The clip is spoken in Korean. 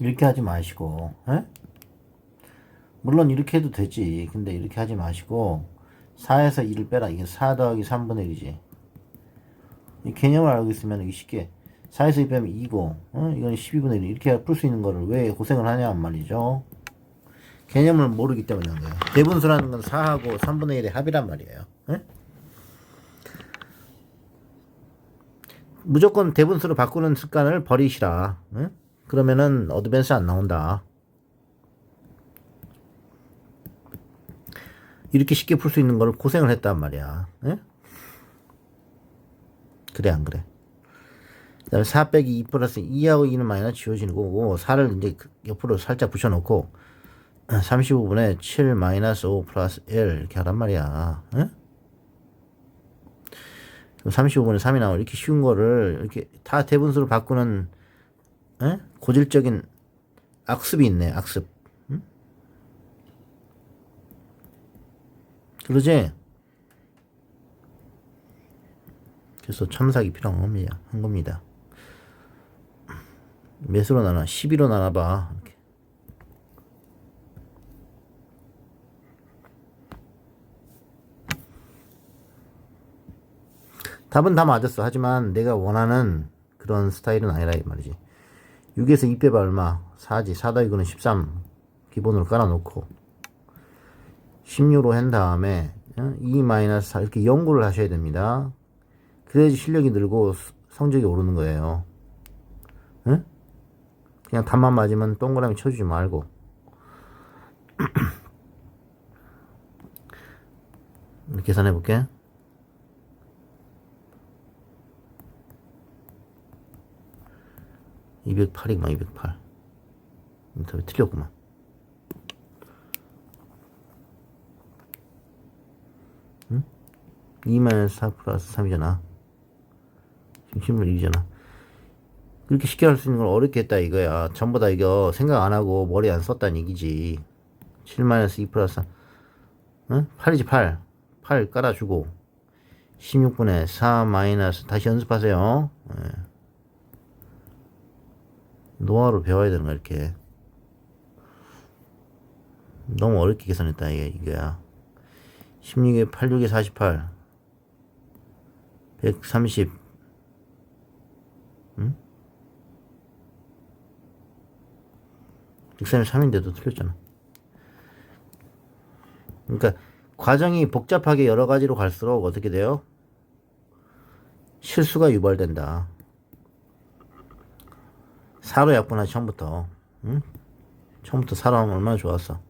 이렇게 하지 마시고, 에? 물론 이렇게 해도 되지. 근데 이렇게 하지 마시고, 4에서 2를 빼라. 이게 4 더하기 3분의 1이지. 이 개념을 알고 있으면 쉽게 4에서 2 빼면 2고, 어? 이건 12분의 1. 이렇게 풀 수 있는 거를 왜 고생을 하냐, 말이죠. 개념을 모르기 때문에 그런 거예요. 대분수라는 건 4하고 3분의 1의 합이란 말이에요. 에? 무조건 대분수로 바꾸는 습관을 버리시라. 응? 그러면은 어드밴스 안 나온다. 이렇게 쉽게 풀 수 있는 걸 고생을 했단 말이야. 응? 그래 안 그래? 그 다음에 4 빼기 2 플러스 2하고 2는 마이너스 지워지는 거고 4를 이제 그 옆으로 살짝 붙여놓고 35분의 7 마이너스 5 플러스 1 이렇게 하란 말이야. 응? 35분의 3이 나오고 이렇게 쉬운 거를 이렇게 다 대분수로 바꾸는 에? 고질적인 악습이 있네 악습 응? 그러지? 그래서 첨삭이 필요한 겁니다 한 겁니다 몇으로 나눠? 12로 나눠봐 이렇게. 답은 다 맞았어. 하지만 내가 원하는 그런 스타일은 아니라 이 말이지. 6에서 2 빼봐 얼마? 4지. 4 더하기는 13. 기본으로 깔아놓고. 16로 한 다음에 2 마이너스 4 이렇게 연구를 하셔야 됩니다. 그래야지 실력이 늘고 수- 성적이 오르는 거예요. 응? 그냥 답만 맞으면 동그라미 쳐주지 말고. 계산해 볼게. 208이구만 208 인터뷰 틀렸구만. 응? 2-4 플러스 3이잖아. 중심을 1이잖아. 그렇게 쉽게 할 수 있는 걸 어렵게 했다 이거야. 전부 다 이거 생각 안 하고 머리 안 썼다는 얘기지. 7-2 플러스 3 응? 8이지 8 8 깔아주고 16분의 4 마이너스 다시 연습하세요. 예. 노하우를 배워야 되는 거야 이렇게 너무 어렵게 계산했다 이게 이거야 16에 86에 48 130 응? 133인데도 틀렸잖아 그러니까 과정이 복잡하게 여러 가지로 갈수록 어떻게 돼요? 실수가 유발된다. 사로 약분하 처음부터 응? 처음부터 하면 얼마나 좋았어